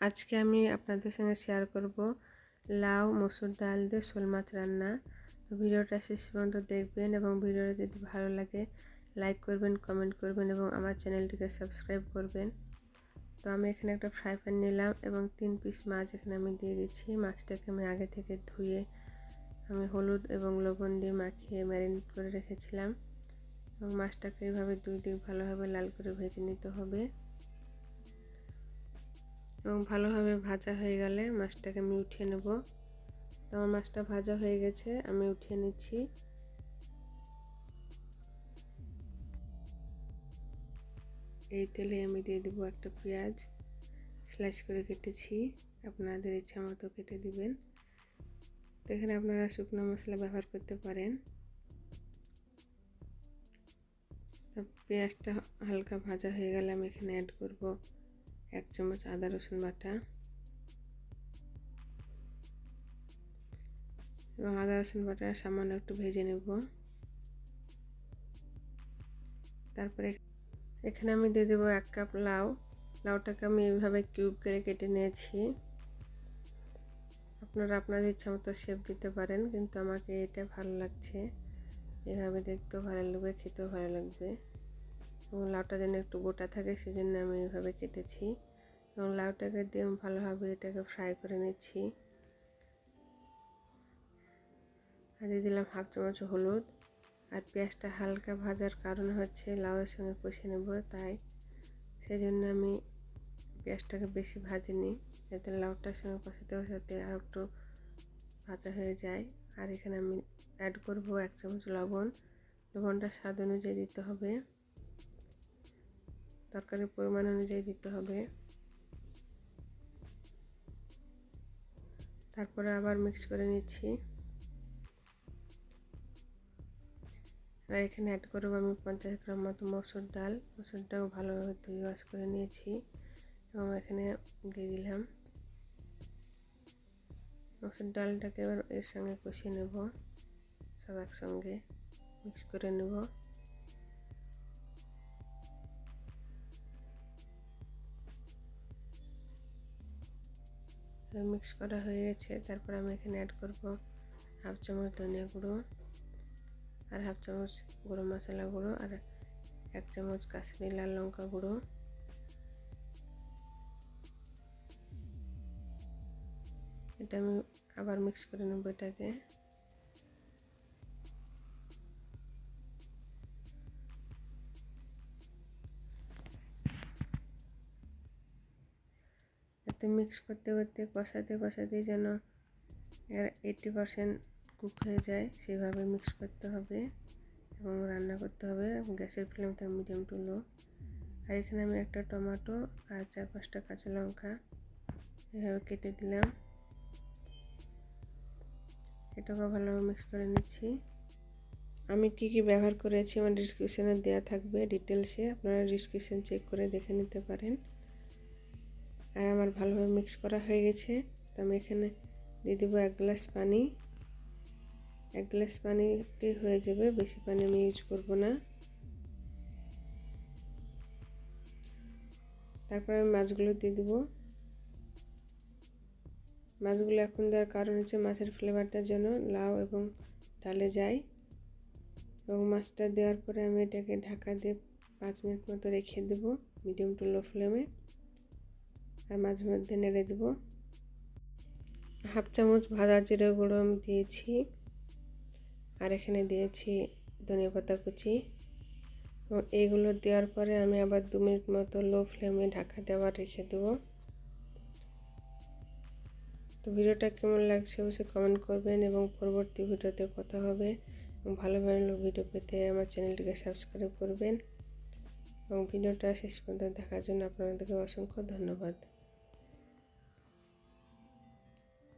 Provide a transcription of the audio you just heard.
আজকে আমি আপনাদের সঙ্গে শেয়ার করব লাউ, মসুর ডাল দিয়ে শোল মাছ রান্না। তো ভিডিওটা শেষ পর্যন্ত দেখবেন এবং ভিডিওটা যদি ভালো লাগে লাইক করবেন কমেন্ট করবেন এবং আমার চ্যানেলটিকে সাবস্ক্রাইব করবেন। তো আমি এখানে একটা ফ্রাই প্যান নিলাম এবং তিন পিস মাছ এখানে আমি দিয়ে দিচ্ছি। মাছটাকে আমি আগে থেকে ধুয়ে আমি হলুদ এবং লবণ দিয়ে মাখিয়ে ম্যারিনেট করে রেখেছিলাম। এবং মাছটাকে এইভাবে দুই দিক ভালোভাবে লাল করে ভেজে নিতে হবে। এবং ভালোভাবে ভাজা হয়ে গেলে মাছটাকে আমি উঠিয়ে নেব। তো আমার মাছটা ভাজা হয়ে গেছে, আমি উঠিয়ে নিচ্ছি। এই তেলে আমি দিয়ে দেবো একটা পেঁয়াজ, স্লাইস করে কেটেছি। আপনাদের ইচ্ছা মতো কেটে দিবেন। এখানে আপনারা শুকনো মশলা ব্যবহার করতে পারেন। পেঁয়াজটা হালকা ভাজা হয়ে গেলে আমি এখানে অ্যাড করব। এক চামচ আদা রসুন বাটা এবং আদা রসুন বাটা সামান্য একটু ভেজে নেব। তারপরে এখানে আমি দিয়ে দেবো এক কাপ লাউ। লাউটাকে আমি এইভাবে কিউব করে কেটে নিয়েছি। আপনারা আপনাদের ইচ্ছা মতো শেপ দিতে পারেন, কিন্তু আমাকে এটা ভালো লাগছে। এভাবে দেখতেও ভালো লাগবে, খেতেও ভালো লাগবে। এবং লাউটা যেন একটু গোটা থাকে সেজন্য আমি এইভাবে কেটেছি এবং লাউটাকে দিয়ে ভালোভাবে এটাকে ফ্রাই করে নিচ্ছি। আর দিয়ে দিলাম হাফ চামচ হলুদ। আর পেঁয়াজটা হালকা ভাজার কারণ হচ্ছে লাউয়ের সঙ্গে কষে নেব, তাই সেজন্য আমি পেঁয়াজটাকে বেশি ভাজিনি যাতে লাউটার সঙ্গে কষাতে কষাতে আর একটু ভাজা হয়ে যায়। আর এখানে আমি অ্যাড করব এক চামচ লবণ। লবণটা স্বাদ অনুযায়ী দিতে হবে। তরকারির পরিমাণ অনুযায়ী দিতে হবে। তারপরে আবার মিক্স করে নিচ্ছি। আর এখানে অ্যাড করব আমি পঞ্চাশ গ্রাম মতো মসুর ডাল। মসুর ডাল ভালোভাবে ধুয়ে ওয়াশ করে নিয়েছি এবং এখানে দিয়ে দিলাম। মসুর ডালটাকে এবার এর সঙ্গে কষিয়ে নেব। সব একসঙ্গে মিক্স করে নেব। মিক্স করা হয়ে গেছে। তারপর আমি এখানে অ্যাড করব হাফ চামচ ধনিয়া গুঁড়ো আর হাফ চামচ গরম মশলা গুঁড়ো আর এক চামচ কাশ্মীরি লাল লঙ্কা গুঁড়ো। এটা আমি আবার মিক্স করে নেব এটাকে। এতে মিক্স করতে করতে, কষাতে কষাতে যেন এইটি পারসেন্ট কুক হয়ে যায়, সেভাবে মিক্স করতে হবে এবং রান্না করতে হবে। গ্যাসের ফ্লেম ফ্লেমটা মিডিয়াম টু লো আর এখানে আমি একটা টমেটো আর চার পাঁচটা কাঁচা লঙ্কা এভাবে কেটে দিলাম। এটাকে ভালোভাবে মিক্স করে নিচ্ছি। আমি কি কি ব্যবহার করেছি আমার ডিসক্রিপশানে দেওয়া থাকবে ডিটেলসে আপনারা ডিসক্রিপশান চেক করে দেখে নিতে পারেন। আর আমার ভালোভাবে মিক্স করা হয়ে গেছে। তো আমি এখানে দিয়ে দেবো এক গ্লাস পানি। এক গ্লাস পানিতে হয়ে যাবে, বেশি পানি আমি ইউজ করব না। তারপরে আমি মাছগুলো দিয়ে দেবো। মাছগুলো এখন দেওয়ার কারণ হচ্ছে মাছের ফ্লেভারটার জন্য লাউ এবং ডালে যায়। এবং মাছটা দেওয়ার পরে আমি এটাকে ঢাকা দিয়ে পাঁচ মিনিট মতো রেখে দেবো মিডিয়াম টু লো ফ্লেমে আর মাঝে মধ্যে নেড়ে দেবো। হাফ চামচ ভাজা জিরে গুঁড়ো আমি দিয়েছি। আর এখানে দিয়েছি ধনিয়া পাতা কুচি। এবং এইগুলো দেওয়ার পরে আমি আবার দু মিনিট মতো লো ফ্লেমে ঢাকা দেওয়ার রেখে দেবো। তো ভিডিওটা কেমন লাগছে অবশ্যই কমেন্ট করবেন এবং পরবর্তী ভিডিওতে কথা হবে। এবং ভালো ভালো ভিডিও পেতে আমার চ্যানেলটিকে সাবস্ক্রাইব করবেন। এবং ভিডিওটা শেষ পর্যন্ত দেখার জন্য আপনাদেরকে অসংখ্য ধন্যবাদ।